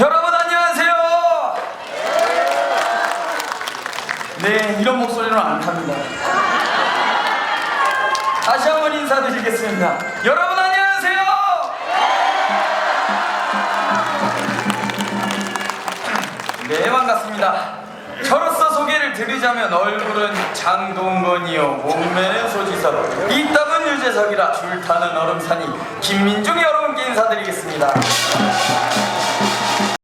여러분 안녕하세요. 네, 이런 목소리는 안 탑니다. 다시 한 번 인사드리겠습니다. 여러분 안녕하세요. 네, 반갑습니다. 저로서 소개를 드리자면 얼굴은 장동건이요. 몸매는 소지섭. 이땀은 유재석이라 줄타는 얼음산이. 김민중 여러분께 인사드리겠습니다.